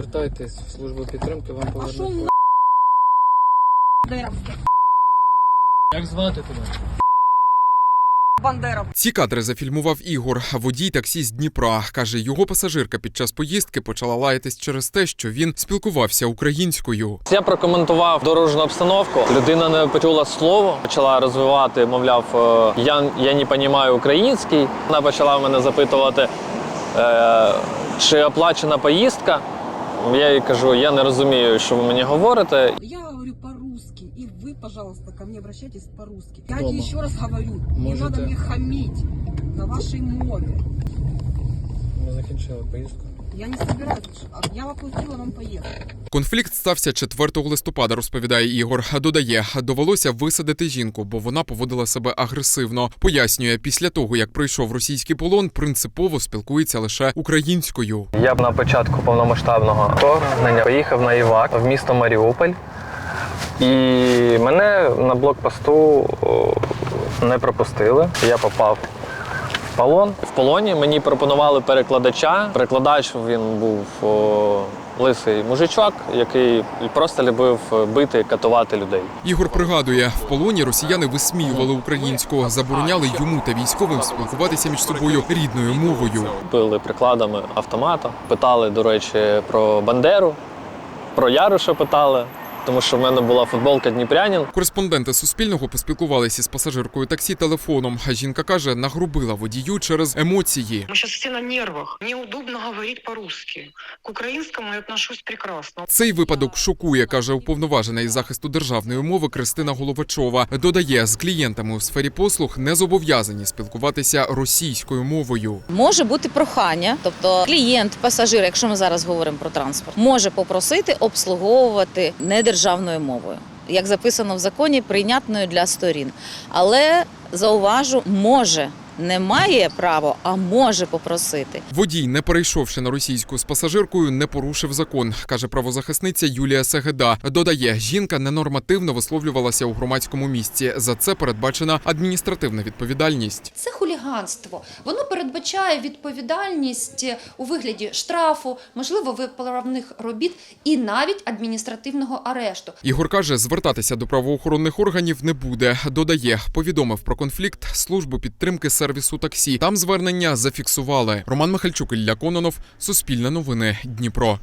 Звертайтесь в службу підтримки, вам повернуть. на Як звати тебе? Бандеров. Ці кадри зафільмував Ігор, водій таксі з Дніпра. Каже, його пасажирка під час поїздки почала лаятись через те, що він спілкувався українською. Я прокоментував дорожню обстановку. Людина не почула слово, почала розвивати, мовляв, е, я, я не розумію український. Вона почала мене запитувати, е, чи оплачена поїздка. Я їй кажу, я не розумію, що ви мені говорите. Я говорю по-русски, і ви, пожалуйста, ко мне обращайтесь по-русски. Я Дома. ще раз говорю, не Можете. надо мне хамить на вашій мове. Закінчили поїздку. Я не собираюсь, а я оплатила вам поездку. Конфлікт стався 4 листопада, розповідає Ігор. Додає, довелося висадити жінку, бо вона поводила себе агресивно. Пояснює, після того як пройшов російський полон, принципово спілкується лише українською. Я б на початку повномасштабного вторгнення поїхав на Івак в місто Маріуполь. І мене на блокпосту не пропустили. Я попав полон. В полоні мені пропонували перекладача. Перекладач він був о, лисий мужичок, який просто любив бити, катувати людей. Ігор пригадує, в полоні росіяни висміювали українську, забороняли йому та військовим спілкуватися між собою рідною мовою. Били прикладами автомата. Питали, до речі, про Бандеру, про Яруша питали, тому що в мене була футболка Дніпрянин. Кореспонденти Суспільного поспілкувалися з пасажиркою таксі телефоном. А жінка каже, нагрубила водію через емоції. Мы сейчас все на нервах. Неудобно говорить по-русски. К украинскому я отношусь прекрасно. Цей випадок шокує, каже уповноважена із захисту державної мови Кристина Головачова. Додає, з клієнтами у сфері послуг не зобов'язані спілкуватися російською мовою. Може бути прохання, тобто клієнт, пасажир, якщо ми зараз говоримо про транспорт, може попросити обслуговувати не державною мовою. Як записано в законі, прийнятною для сторін. Але зауважу, може, не має право, а може попросити. Водій, не перейшовши на російську з пасажиркою, не порушив закон, каже правозахисниця Юлія Сегеда. Додає, жінка ненормативно висловлювалася у громадському місці. За це передбачена адміністративна відповідальність. Це хуліганство. Воно передбачає відповідальність у вигляді штрафу, можливо, виправних робіт і навіть адміністративного арешту. Ігор каже, звертатися до правоохоронних органів не буде. Додає, повідомив про конфлікт службу підтримки сервісу таксі. Там звернення зафіксували. Роман Михальчук, Ілля Кононов, Суспільне новини, Дніпро.